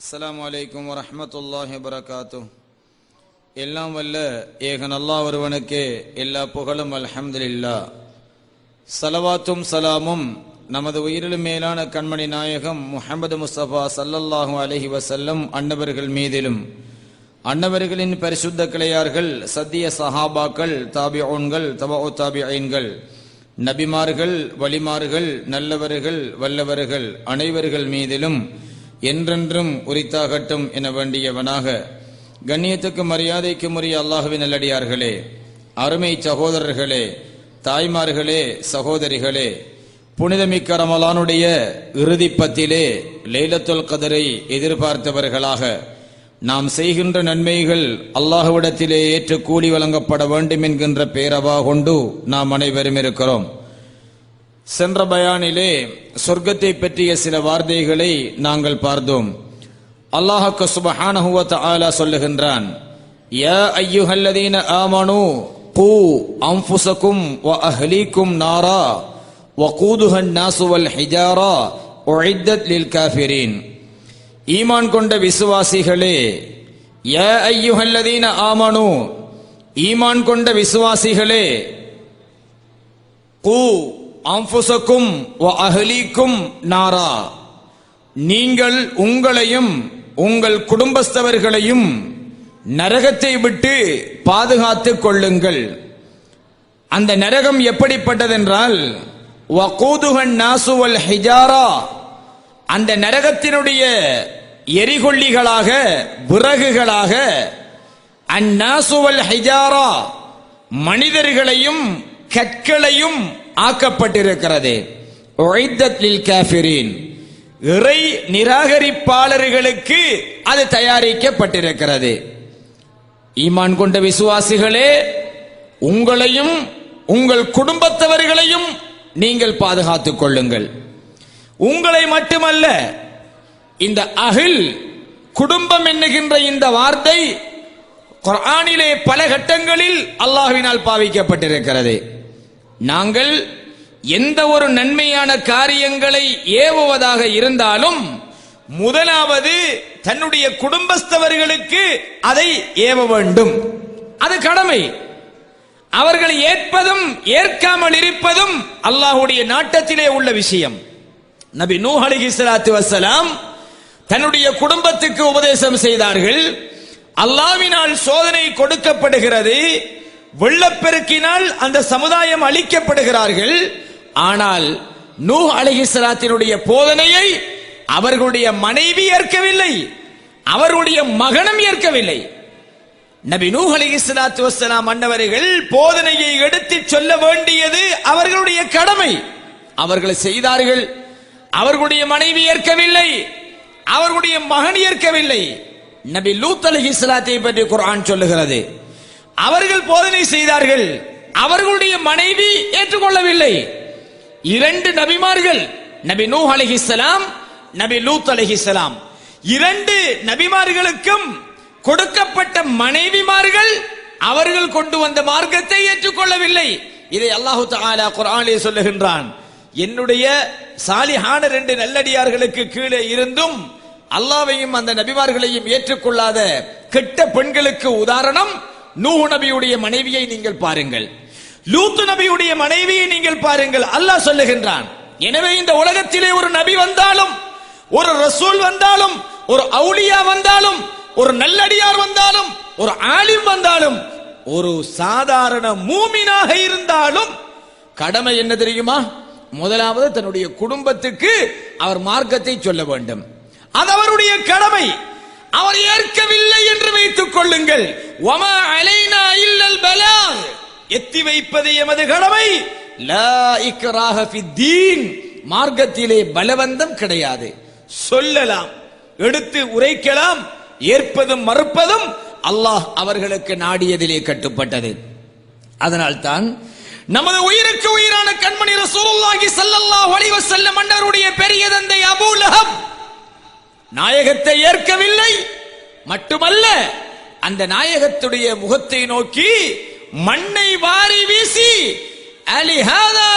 அஸ்லாம் வலைக்கம் வரமத்துல்லாஹி வபரகாத்து எல்லாம் வல்ல ஏகன் நல்லா ஒருவனுக்கு எல்லா புகழும் அல்ஹம்துலில்லா. சலவாத்தும் சலாமும் நமது உயிரிலும் மேலான கண்மணி நாயகம் முஹம்மது முஸ்தபா சல்லல்லாஹு அலஹி வசல்லம் அன்னவர்கள் மீதிலும். அன்னவர்களின் பரிசுத்த கிளையார்கள் சத்திய சஹாபாக்கள் தாபிஓன்கள் தபோ தாபிஐன்கள் நபிமார்கள் வலிமார்கள் நல்லவர்கள் வல்லவர்கள் அனைவர்கள் மீதிலும் என்றென்றும் உரித்தாகட்டும் என வேண்டியவனாக கண்ணியத்துக்கு மரியாதைக்கு உரிய அல்லாஹுவின் நல்லடியார்களே அருமை சகோதரர்களே தாய்மார்களே சகோதரிகளே புனிதமிக்க ரமலானுடைய இறுதிப்பத்திலே லைலத்துல் கதரை எதிர்பார்த்தவர்களாக நாம் செய்கின்ற நன்மைகள் அல்லாஹுவிடத்திலே ஏற்று கூலி வழங்கப்பட வேண்டும் என்கின்ற பேரவா கொண்டு நாம் அனைவரும் இருக்கிறோம். சென்ற பயானிலே சொர்க்கத்தை பற்றிய சில வார்த்தைகளை நாங்கள் பார்த்தோம். அல்லாஹக்கு சுபஹானஹுவத் ஆலா சொல்லுகின்றான் யா ஐயுஹல்லதீன ஆமனு கூ அம்ஃபுசக்கும் வ அஹ்லீக்கும் நாரா வ கூதுஹன் நாசுவல் ஹிஜாரா ஒழித்தத் லில் காஃபிரீன். ஈமான் கொண்ட விசுவாசிகளே ய ஐயுஹல்லதீன ஆமனு ஈமான் கொண்ட விசுவாசிகளே கூ அம்புசக்கும் வ நாரா. நீங்கள் உங்களையும் உங்கள் குடும்பஸ்தவர்களையும் நரகத்தை விட்டு பாதுகாத்துக் கொள்ளுங்கள். அந்த நரகம் எப்படிப்பட்டதென்றால் வகூதுகன் நாசுவல் ஹிஜாரா. அந்த நரகத்தினுடைய எரிகொல்லிகளாக விறகுகளாக அந்நாசுவல் ஹிஜாரா மனிதர்களையும் கற்களையும் ஆக்கப்பட்டிருக்கிறது. இறை நிராகரிப்பாளர்களுக்கு அது தயாரிக்கப்பட்டிருக்கிறது. ஈமான் கொண்ட விசுவாசிகளே உங்களையும் உங்கள் குடும்பத்தவர்களையும் நீங்கள் பாதுகாத்துக் கொள்ளுங்கள். உங்களை மட்டுமல்ல இந்த அகில் குடும்பம் என்னுகின்ற இந்த வார்த்தை குரானிலே பல கட்டங்களில் அல்லாஹினால் பாவிக்கப்பட்டிருக்கிறது. நாங்கள் எந்த ஒரு நன்மையான காரியங்களை ஏவுவதாக இருந்தாலும் முதலாவது தன்னுடைய குடும்பஸ்தவர்களுக்கு அதை ஏவ வேண்டும். அது கடமை. அவர்களை ஏற்பதும் ஏற்காமல் இருப்பதும் அல்லாஹுடைய நாட்டத்திலே உள்ள விஷயம். நபி நூ அலைஹிஸ்ஸலாத்து வசலாம் தன்னுடைய குடும்பத்துக்கு உபதேசம் செய்தார்கள். அல்லாவினால் சோதனை கொடுக்கப்படுகிறது. வெள்ளப்பெருக்கினால் அந்த சமுதாயம் அழிக்கப்படுகிறார்கள். ஆனால் நூ அலைஹிஸ்ஸலாத்தினுடைய போதனையை அவர்களுடைய மனைவி ஏற்கவில்லை. அவருடைய மகனும் ஏற்கவில்லை. நபி நூ அலைஹிஸ்ஸலாத்து வசலாம் அன்னவர்கள் போதனையை எடுத்துச் சொல்ல வேண்டியது அவர்களுடைய கடமை. அவர்கள் செய்தார்கள். அவர்களுடைய மனைவி ஏற்கவில்லை. அவர்களுடைய மகன் ஏற்கவில்லை. நபி லூத் அலி இஸ்லாத்தை பற்றி குரான் சொல்லுகிறது. அவர்கள் போதனை செய்தார்கள். அவர்களுடைய மனைவி ஏற்றுக்கொள்ளவில்லை. இரண்டு நபிமார்கள் நபி நூ அலஹிசலாம் நபி லூத் அலைஹிஸ்ஸலாம் இரண்டு நபிமார்களுக்கும் கொடுக்கப்பட்ட மனைவிமார்கள் அவர்கள் கொண்டு வந்த மார்க்கத்தை ஏற்றுக்கொள்ளவில்லை. இதை அல்லாஹு தாலா குரானே சொல்லுகின்றான். என்னுடைய சாலிஹான ரெண்டு நல்லடியார்களுக்கு கீழே இருந்தும் அல்லாவையும் அந்த நபிமார்களையும் ஏற்றுக்கொள்ளாத கெட்ட பெண்களுக்கு உதாரணம் நூ நபியுடைய மனைவியை நீங்கள் பாருங்கள். லூத்து நபியுடைய மனைவியை நீங்கள் பாருங்கள். அல்லாஹ் சொல்லுகின்றான் எனவே இந்த உலகத்திலே ஒரு நபி வந்தாலும் ஒரு ரசூல் வந்தாலும் ஒரு அவுளியா வந்தாலும் ஒரு நல்லடியார் வந்தாலும் ஒரு ஆலிம் வந்தாலும் ஒரு சாதாரண மூமினாக இருந்தாலும் கடமை என்ன தெரியுமா? முதலாவது தன்னுடைய குடும்பத்துக்கு அவர் மார்க்கத்தை சொல்ல வேண்டும். அது அவருடைய கடமை. அவர் ஏற்கவில்லை என்று வைத்துக் கொள்ளுங்கள். அலைனா இல்லல் பலா எத்தி வைப்பது எமது கடமை. லா இக்ராஹ ஃபித்தீன். மார்க்கத்திலே பலவந்தம் கிடையாது. சொல்லலாம் எடுத்து உரைக்கலாம் ஏற்பதும் மறுப்பதும் அல்லாஹ் அவர்களுக்கு நாடியதிலே கட்டுப்பட்டது. அதனால்தான் நமது உயிருக்கு உயிரான கண்மணி ரசூலுல்லாஹி ஸல்லல்லாஹு அலைஹி வஸல்லம் மன்னருடைய பெரிய தந்தை அபூ லஹப் நாயகத்தை ஏற்கவில்லை. மட்டுமல்ல அந்த நாயகத்துடைய முகத்தை நோக்கி மண்ணை வாரி வீசி அலிஹாதா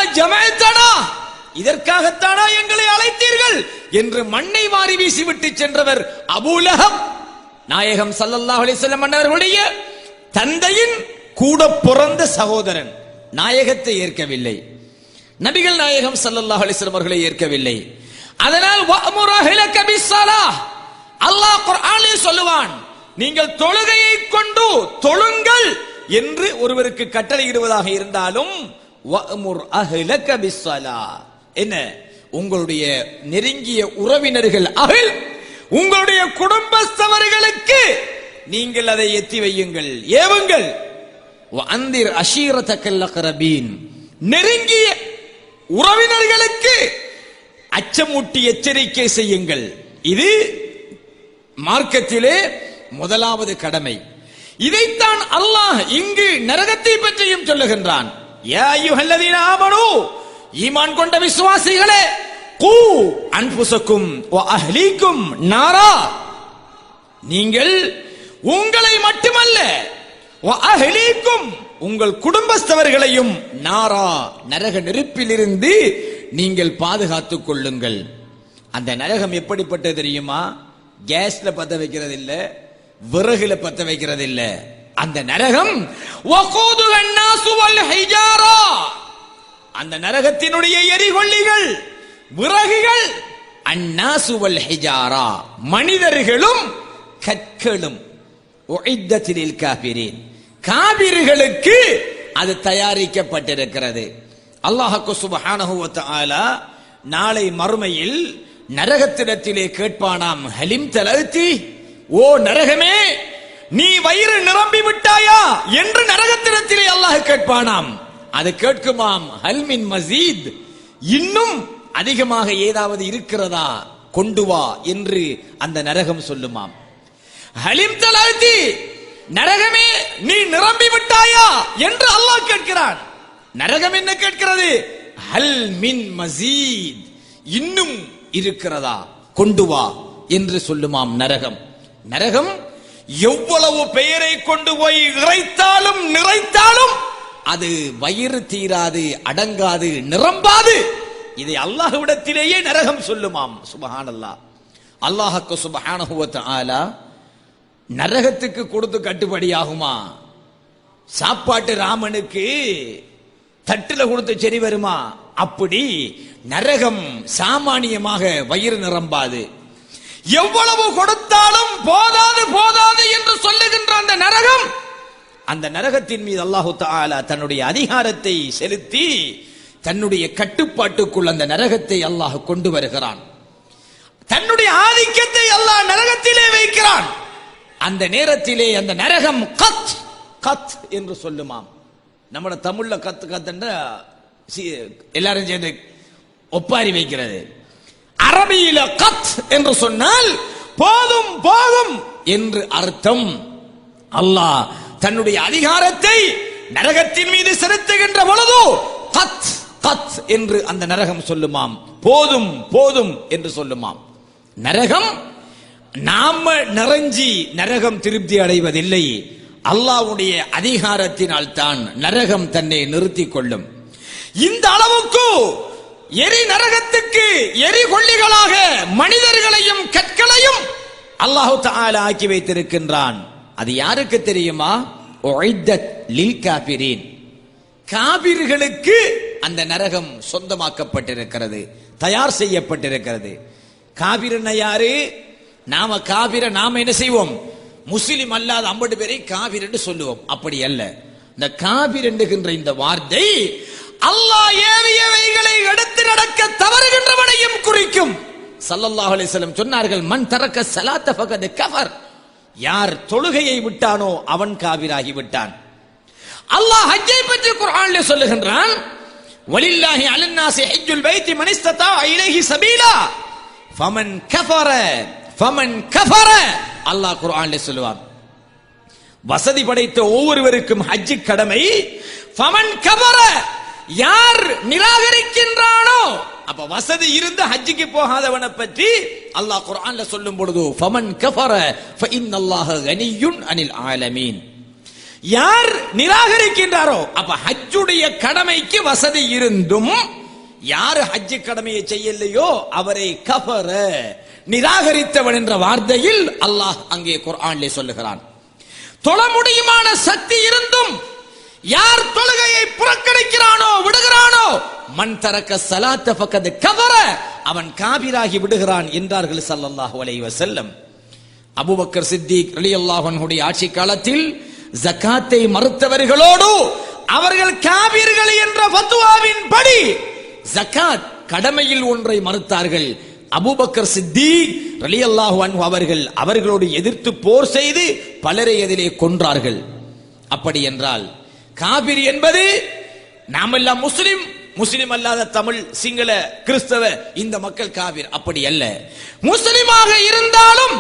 இதற்காகத்தானா எங்களை அழைத்தீர்கள்? என்று மண்ணை வாரி வீசிவிட்டு சென்றவர் அபூலகம் நாயகம் ஸல்லல்லாஹு அலைஹி மன்னர்களுடைய தந்தையின் கூட பிறந்த சகோதரன். நாயகத்தை ஏற்கவில்லை. நபிகள் நாயகம் சல்லல்லாஹ் அலிஸ்லம் அவர்களை ஏற்கவில்லை. அதனால் வஅமுர் அஹ்லக அல்லாஹ் குர்ஆனில் சொல்லுவான் நீங்கள் தொழுகையை கொண்டு தொழுங்கள் என்று ஒருவருக்கு கட்டளையிடுவதாக இருந்தாலும் வஅமுர் அஹ்லக பிஸ்ஸலாஹ். என்ன? உங்களுடைய நெருங்கிய உறவினர்கள் அகில் உங்களுடைய குடும்பஸ்தவர்களுக்கு நீங்கள் அதை எத்தி வையுங்கள் ஏவுங்கள். அந்திர் அஷீரத்தக்கல் அக்ரபீன். நெருங்கிய உறவினர்களுக்கு அச்சமூட்டி எச்சரிக்கை செய்யுங்கள். இது மார்க்கத்திலே முதலாவது கடமை. இதைத்தான் அல்லாஹ் இங்கு நரகத்தை பற்றியும் சொல்லுகின்றான். ஈமான் கொண்ட விசுவாசிகளே கூ அன்புசக்கும் அஹ்லீக்கும் நாரா. நீங்கள் உங்களை மட்டுமல்ல அஹ்லீக்கும் உங்கள் குடும்பஸ்தவர்களையும் நாரா நரக நெருப்பிலிருந்து நீங்கள் பாதுகாத்துக் கொள்ளுங்கள். அந்த நரகம் எப்படிப்பட்டது தெரியுமா? கேஸ்ல பத்த வைக்கிறது இல்ல விறகுல பத்த வைக்கிறது இல்ல அந்த நரகம் அந்த நரகத்தினுடைய எரிகொள்ளிகள் விறகுகள் அண்ணாசுவல் ஹிஜாரா. மனிதர்களும் கற்களும் உஇத்தத்திலில் காபிர்களுக்கு அது தயாரிக்கப்பட்டிருக்கிறது. அல்லாஹக்கு சுபஹானஹுவத்த ஆலா நாளை மறுமையில் நரகத்திடத்திலே கேட்பானாம் ஹலிம் தலத்தி ஓ நரகமே நீ வயிறு நிரம்பி விட்டாயா? என்று நரகத்திடத்திலே அல்லாஹ் கேட்பானாம். அது கேட்குமாம் ஹல்மின் மசீத் இன்னும் அதிகமாக ஏதாவது இருக்கிறதா? கொண்டு வா என்று அந்த நரகம் சொல்லுமாம். ஹலிம் தலாத்தி நரகமே நீ நிரம்பி விட்டாயா? என்று அல்லாஹ் கேட்கிறான். நரகம் என்ன கேட்கிறது? ஹல் மின் மசீத். இன்னும் இருக்கிறதா? கொண்டு வா என்று சொல்லுமாம் நரகம். நரகம் எவ்வளவு பெயரை கொண்டு போய் இறைத்தாலும் நிறைத்தாலும் அது வயிறு தீராது அடங்காது நிரம்பாது. இதை அல்லாஹ்விடத்திலேயே நரகம் சொல்லுமாம். சுபஹானல்லாஹ். அல்லாஹ் சுபஹானஹு சுபஹானஹுவத் ஆலா நரகத்துக்கு கொடுத்து கட்டுப்படியாகுமா? சாப்பாட்டு ராமனுக்கு தட்டுல கொடுத்து சரி வருமா? அப்படி நரகம் சாமானியமாக வயிறு நிரம்பாது. எவ்வளவு கொடுத்தாலும் போதாது போதாது என்று சொல்லுகின்ற அந்த நரகம் அந்த நரகத்தின் மீது அல்லாஹு தன்னுடைய அதிகாரத்தை செலுத்தி தன்னுடைய கட்டுப்பாட்டுக்குள் அந்த நரகத்தை அல்லாஹ் கொண்டு வருகிறான். தன்னுடைய ஆதிக்கத்தை அல்லாஹ் நரகத்திலே வைக்கிறான். அந்த நேரத்திலே அந்த நரகம் கத் கத் என்று சொல்லுமாம். நம்ம தமிழ்ல கத்து கத்துன்ற எல்லாரும் சேர்ந்து ஒப்பாரி வைக்கிறது. அரபியில கத் என்று சொன்னால் போதும் போதும் என்று அர்த்தம். அல்லாஹ் தன்னுடைய அதிகாரத்தை நரகத்தின் மீது செலுத்துகின்ற பொழுது கத் கத் என்று அந்த நரகம் சொல்லுமாம். போதும் போதும் என்று சொல்லுமாம். நரகம் நாம நிறைஞ்சி நரகம் திருப்தி அடைவதில்லை. அல்லாவுடைய அதிகாரத்தினால் தான் நரகம் தன்னை நிறுத்திக் கொள்ளும் இந்த அளவுக்கு எரி நரகத்துக்கு எரி கொள்ளிகளாக மனிதர்களையும் கற்களையும் அல்லாஹு தஆலா ஆக்கி வைத்திருக்கின்றான். அது யாருக்கு தெரியுமா? லில் காபிரீன். காபிர்களுக்கு அந்த நரகம் சொந்தமாக்கப்பட்டிருக்கிறது தயார் செய்யப்பட்டிருக்கிறது. காபிரன் யாரு? நாம காபிர நாம என்ன செய்வோம்? முஸ்லிம் அல்லாத ஐம்பது பேரை காபிர் என்று சொல்லுவோம். அப்படி அல்ல. இந்த காபிர் என்கின்ற இந்த வார்த்தை அல்லாஹ் ஏவியவைகளை எடுத்து நடக்க தவறுகின்றவனையும் குறிக்கும். சல்லல்லாஹு அலைஹி வஸல்லம் சொன்னார்கள் மன் தரக்க ஸலாத்த ஃபகத் கஃபர். யார் தொழுகையை விட்டானோ அவன் காபிராகி விட்டான். அல்லாஹ் ஹஜ்ஜை பற்றி குர்ஆனில் சொல்லுகின்றான் வலில்லாஹி அலன்னாசி ஹஜ்ஜுல் பைத்தி மன் இஸ்ததா இலைஹி சபீலா ஃபமன் கஃபர. ஃபமன் கஃபர. அல்லாஹ் குர்ஆனிலே சொல்லுவான். வசதி படைத்த ஒவ்வொருவருக்கும் ஹஜ்ஜு கடமை. ஃபமன் கஃபர. யார் நிராகரிக்கின்றானோ அப்ப வசதி இருந்த ஹஜ்ஜுக்கு போகாதவனை பற்றி அல்லாஹ் குர்ஆன்ல சொல்லும் பொழுது ஃபமன் கஃபர ஃபஇன்னல்லாஹ கனியுன் அனில் ஆலமீன். யார் நிராகரிக்கின்றாரோ அப்ப ஹஜ்ஜுடைய கடமைக்கு வசதி இருந்தும் யாரு ஹஜ்ஜு கடமையை செய்யலையோ அவரை கபர நிராகரித்தவன் என்ற வார்த்தையில் அல்லாஹ் அங்கே குர்ஆனிலே சொல்லுகிறான். தொழ முடியுமான சக்தி இருந்தும் யார் தொழுகையை புறக்கணிக்கிறானோ விடுகிறானோ மண் தரக்க சலாத்த பக்கத்து கவர அவன் காபிராகி விடுகிறான் என்றார்கள் சல்லல்லாஹு அலைஹி வஸல்லம். அபுபக்கர் சித்திக் ரலியல்லாஹு அன்ஹுடைய ஆட்சி காலத்தில் ஜகாத்தை மறுத்தவர்களோடு அவர்கள் காபிர்கள் என்ற பத்துவாவின் படி ஜக்காத் கடமையில் ஒன்றை மறுத்தார்கள். அபூபக்கர் சித்திக் ரலியல்லாஹு அன்ஹு அவர்கள் அவர்களோடு எதிர்த்து போர் செய்து பலரை அதிலே கொன்றார்கள். அப்படி என்றால் காபிர் என்பது நாமெல்லாம் முஸ்லிம் முஸ்லிம் அல்லாத தமிழ் சிங்கள கிறிஸ்தவ இந்த மக்கள் காவிர் அப்படி அல்ல. முஸ்லிமாக இருந்தாலும்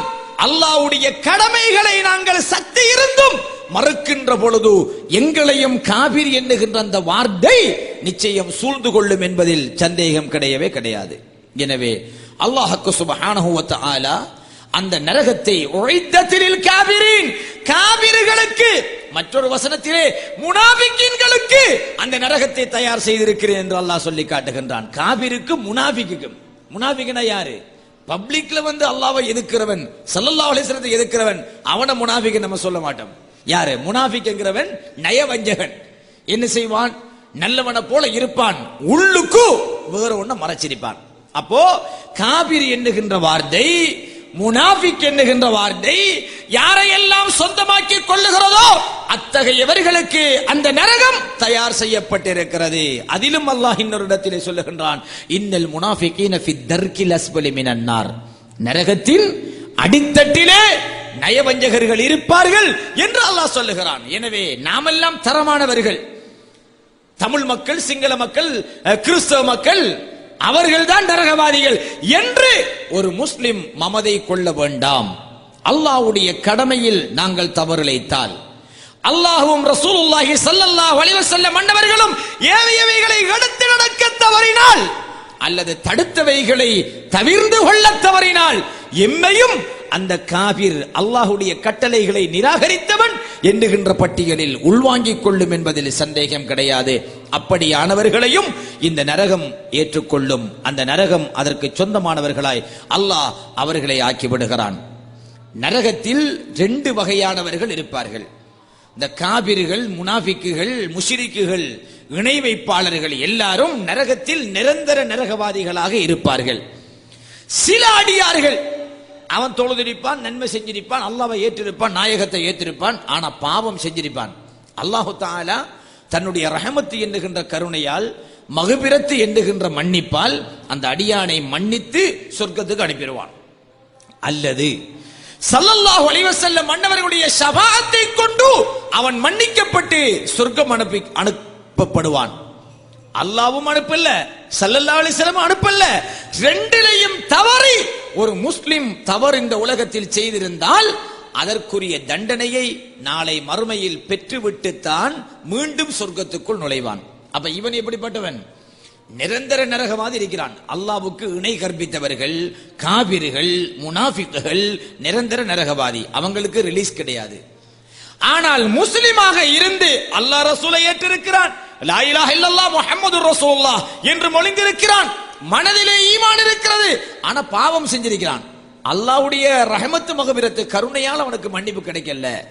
அல்லாஹ்வுடைய கடமைகளை நாங்கள் சக்தி இருந்தும் மறுக்கின்ற பொழுது எங்களையும் காபிர் எண்ணுகின்ற அந்த வார்த்தை நிச்சயம் சூழ்ந்து கொள்ளும் என்பதில் சந்தேகம் கிடையவே கிடையாது. எனவே அல்லாஹக்கு சுபஹானஹு ஆலா அந்த நரகத்தை உழைத்ததில் காவிரின் காவிர்களுக்கு மற்றொரு வசனத்திலே முனாபிக்கின்களுக்கு அந்த நரகத்தை தயார் செய்திருக்கிறேன் என்று அல்லாஹ் சொல்லி காட்டுகின்றான். காவிருக்கு முனாபிக்கும் முனாபிகனா யாரு? பப்ளிக்ல வந்து அல்லாவை எதுக்கிறவன் சல்லல்லா அலிஸ்லத்தை வஸல்லத்தை எதுக்கிறவன் அவன முனாபிக்கு நம்ம சொல்ல மாட்டோம். யாரு? முனாஃபிக்ங்கிறவன் நயவஞ்சகன். என்ன செய்வான்? நல்லவனை போல இருப்பான். உள்ளுக்கு வேற ஒண்ணு மறைச்சிருப்பான். அப்போ காபிர் எண்ணுகின்ற வார்த்தை முனாஃபிக் எண்ணுகின்ற வார்த்தை யாரையெல்லாம் சொந்தமாக்கி கொள்ளுகிறதோ அத்தகையவர்களுக்கு அந்த நரகம் தயார் செய்யப்பட்டிருக்கிறது. அதிலும் அல்லாஹ் இன்னொரு இடத்திலே சொல்லுகின்றான் இன்னல் முனாஃபிகீன ஃபி தர்கில் அஸ்பலி மினன்னார் நரகத்தின் அடித்தட்டிலே நயவஞ்சகர்கள் இருப்பார்கள் என்று அல்லாஹ் சொல்லுகிறான். எனவே நாமெல்லாம் தரமானவர்கள். தமிழ் மக்கள் சிங்கள மக்கள் கிறிஸ்தவ மக்கள் அவர்கள்தான் நரகவாதிகள் என்று ஒரு முஸ்லிம் மமதை கொள்ள வேண்டாம். அல்லாஹ்வுடைய கடமையில் நாங்கள் தவறிழைத்தால் அல்லாஹும் ரசூலுல்லாஹி ஸல்லல்லாஹு அலைஹி வஸல்லம் மன்னவர்களும் ஏவியவைகளை எடுத்து நடக்க தவறினால் அல்லது தடுத்தவைகளை தவிர்ந்து கொள்ள தவறினால் எம்மையும் அந்த காபிர் அல்லாஹ்வுடைய கட்டளைகளை நிராகரித்தவன் எண்ணுகின்ற பட்டியலில் உள்வாங்கிக் கொள்ளும் என்பதில் சந்தேகம் கிடையாது. அப்படியானவர்களையும் இந்த நரகம் ஏற்றுக்கொள்ளும். அந்த நரகம் அதற்கு சொந்தமானவர்களாய் அல்லாஹ் அவர்களை ஆக்கிவிடுகிறான். நரகத்தில் ரெண்டு வகையானவர்கள் இருப்பார்கள். இந்த காபிர்கள் முனாஃபிக்குகள் முஷிரிக்குகள் இணை வைப்பாளர்கள் எல்லாரும் நரகத்தில் நிரந்தர நரகவாதிகளாக இருப்பார்கள். சில அடியார்கள் அவன் தொழுதிருப்பான் நன்மை செஞ்சிருப்பான் அல்லாவை ஏற்றிருப்பான் நாயகத்தை ஏற்றிருப்பான் ஆனா பாவம் செஞ்சிருப்பான். அல்லாஹு தாலா தன்னுடைய ரஹமத்து எண்ணுகின்ற கருணையால் மகுபிரத்து எண்ணுகின்ற மன்னிப்பால் அந்த அடியானை மன்னித்து சொர்க்கத்துக்கு அனுப்பிடுவான். அல்லது சல்லல்லாஹு அலைஹி மன்னவர்களுடைய சபாத்தை கொண்டு அவன் மன்னிக்கப்பட்டு சொர்க்கம் அனுப்பி அனுப்பப்படுவான். அல்லாவும் அனுப்பல்ல சல்லல்லா அலைஹி அனுப்பல்ல ரெண்டிலையும் தவறி ஒரு முஸ்லிம் தவறு இந்த உலகத்தில் செய்திருந்தால் அதற்குரிய தண்டனையை நாளை மறுமையில் பெற்றுவிட்டுத்தான் மீண்டும் சொர்க்கத்துக்குள் நுழைவான். அப்ப இவன் எப்படிப்பட்டவன்? நிரந்தர நரகவாதி இருக்கிறான். அல்லாவுக்கு இணை கற்பித்தவர்கள் காபிர்கள் முனாஃபிக்குகள் நிரந்தர நரகவாதி. அவங்களுக்கு ரிலீஸ் கிடையாது. ஆனால் முஸ்லிமாக இருந்து அல்லாஹ் ரசூலை ஏற்றிருக்கிறான். லா இலாஹ இல்லல்லாஹ் முஹம்மதுர் ரசூலுல்லாஹ் என்று மொழிந்திருக்கிறான். மனதிலே ஈமான் இருக்கிறது. ஆனா பாவம் செஞ்சிருக்கிறான். அல்லாவுடைய ரஹமத்து மகபிரத்து கருணையால் அவனுக்கு மன்னிப்பு கிடைக்கல.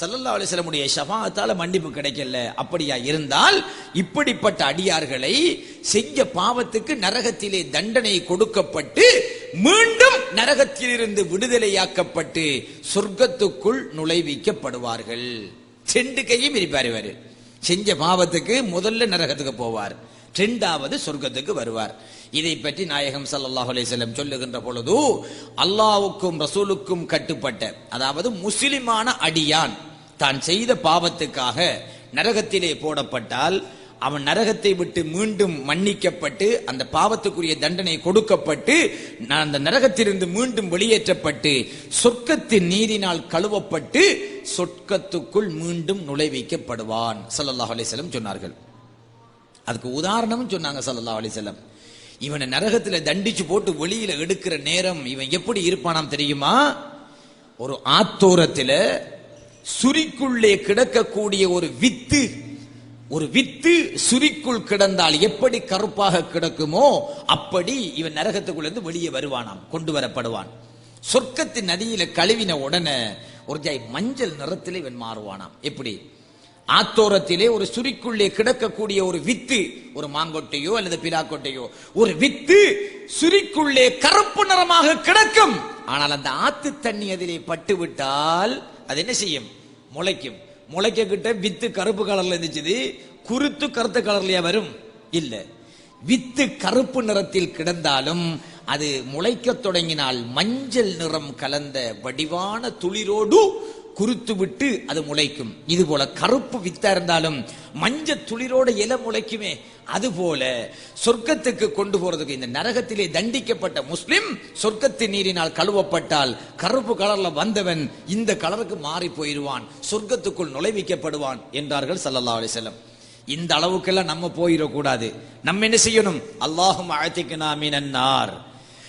சல்லல்லா அலைஹி வஸல்லமுடைய மன்னிப்பு கிடைக்கல. அப்படியா இருந்தால் இப்படிப்பட்ட அடியார்களை செஞ்ச பாவத்துக்கு நரகத்திலே தண்டனை கொடுக்கப்பட்டு மீண்டும் நரகத்திலிருந்து விடுதலையாக்கப்பட்டு சொர்க்கத்துக்குள் நுழைவிக்கப்படுவார்கள். செண்டு கையும் இருப்பார் இவர். செஞ்ச பாவத்துக்கு முதல்ல நரகத்துக்கு போவார். ரெண்டாவது சொர்க்கத்துக்கு வருவார். இதை பற்றி நாயகம் சல்லாஹ் அலிசல்லம் சொல்லுகின்ற பொழுது அல்லாவுக்கும் ரசூலுக்கும் கட்டுப்பட்ட அதாவது முஸ்லிமான அடியான் தான் செய்த பாவத்துக்காக நரகத்திலே போடப்பட்டால் அவன் நரகத்தை விட்டு மீண்டும் மன்னிக்கப்பட்டு அந்த பாவத்துக்குரிய தண்டனை கொடுக்கப்பட்டு நான் அந்த நரகத்திலிருந்து மீண்டும் வெளியேற்றப்பட்டு சொர்க்கத்தின் நீரினால் கழுவப்பட்டு சொர்க்கத்துக்குள் மீண்டும் நுழைவிக்கப்படுவான். ஸல்லல்லாஹு அலிசல்லம் சொன்னார்கள். அதுக்கு உதாரணமும் சொன்னாங்க ஸல்லல்லாஹு அலிசல்லம் இவனை நரகத்துல தண்டிச்சு போட்டு வெளியில எடுக்கிற நேரம் இவன் எப்படி இருப்பானாம் தெரியுமா? ஒரு ஆத்தோரத்துல சுரிக்குள்ளே கிடக்கக்கூடிய ஒரு வித்து ஒரு வித்து சுரிக்குள் கிடந்தால் எப்படி கருப்பாக கிடக்குமோ அப்படி இவன் நரகத்துக்குள்ள வெளியே வருவானாம் கொண்டு வரப்படுவான். சொர்க்கத்தின் நதியில கழுவின உடனே ஒரு ஜாய் மஞ்சள் நிறத்தில் இவன் மாறுவானாம். எப்படி? ஆத்தோரத்திலே ஒரு சுரிக்குள்ளே கிடக்கக்கூடிய ஒரு வித்து ஒரு மாங்கொட்டையோ அல்லது பிலாக்கொட்டையோ ஒரு வித்து சுரிக்குள்ளே கருப்பு நிறமாக கிடக்கும். ஆனால் அந்த ஆத்து தண்ணி அதிலே பட்டு விட்டால் அது என்ன செய்யும்? முளைக்கும். முளைக்க கிட்ட வித்து கருப்பு கலர்ல இருந்துச்சு குருத்து கருத்த கலர்லயா வரும்? இல்ல. வித்து கருப்பு நிறத்தில் கிடந்தாலும் அது முளைக்கத் தொடங்கினால் மஞ்சள் நிறம் கலந்த வடிவான துளிரோடு குறுத்து விட்டு அது முளைக்கும். இது போல கருப்பு வித்தா இருந்தாலும் மஞ்சள் துளிரோட இலை முளைக்குமே. அது போல சொர்க்கத்துக்கு கொண்டு போறதுக்கு இந்த நரகத்திலே தண்டிக்கப்பட்ட முஸ்லிம் சொர்க்கத்தின் நீரினால் கழுவப்பட்டால் கருப்பு கலர்ல வந்தவன் இந்த கலருக்கு மாறி போயிடுவான். சொர்க்கத்துக்குள் நுழைவிக்கப்படுவான் என்றார்கள் சல்லல்லா அலிசல்லம் இந்த அளவுக்கெல்லாம் நம்ம போயிடக்கூடாது. நம்ம என்ன செய்யணும்? அல்லாஹும் அழைத்திக்கு நாமினார்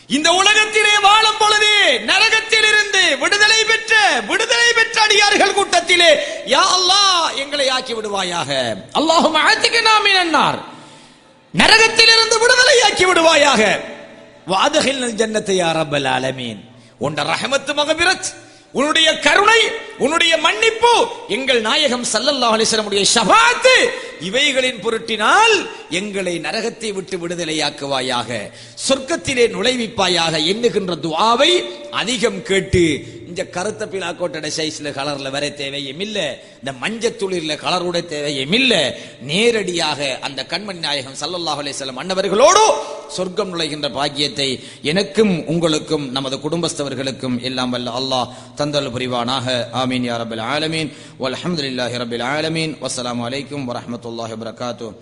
இந்த உலகத்திலே வாழும் பொழுது நரகத்தில் இருந்து விடுதலை பெற்ற விடுதலை பெற்ற அடியார்கள் கூட்டத்திலே யா அல்லாஹ் எங்களை ஆக்கி விடுவாயாக. அல்லாஹும் அழைத்துக்கு நாம் என்னார் நரகத்தில் இருந்து விடுதலை ஆக்கி விடுவாயாக. வாதகில் ஜன்னத்தை யா அலமீன் ஆலமீன். உண்ட ரஹமத்து மகபிரத். உன்னுடைய கருணை உன்னுடைய மன்னிப்பு எங்கள் நாயகம் சல்லல்லா அலைஹி வஸல்லம் இவைகளின் பொருட்டினால் எங்களை நரகத்தை விட்டு விடுதலையாக்குவாயாக சொர்க்கத்திலே நுழைவிப்பாயாக எண்ணுகின்ற துவாவை அதிகம் கேட்டு இந்த கருத்த கோட்டடை சைஸ்ல கலர்ல வர தேவையும் இல்ல. இந்த மஞ்சத்துளிர்ல கலரோட தேவையும் இல்ல. நேரடியாக அந்த கண்மணி நாயகம் சல்லல்லாஹ் அலிசல்லம் வஸல்லம் அன்னவர்களோடு சொர்க்கம் நுழைகின்ற பாக்கியத்தை எனக்கும் உங்களுக்கும் நமது குடும்பஸ்தவர்களுக்கும் எல்லாம் வல்ல அல்லாஹ் தந்தல் புரிவானாக. ஆமீன் யா ரபில் ஆலமீன். வல்ஹம்துலில்லாஹி ரபில் ஆலமீன். வசலாம் அலைக்கும் வரமத்துல்லாஹி வரகாத்தூ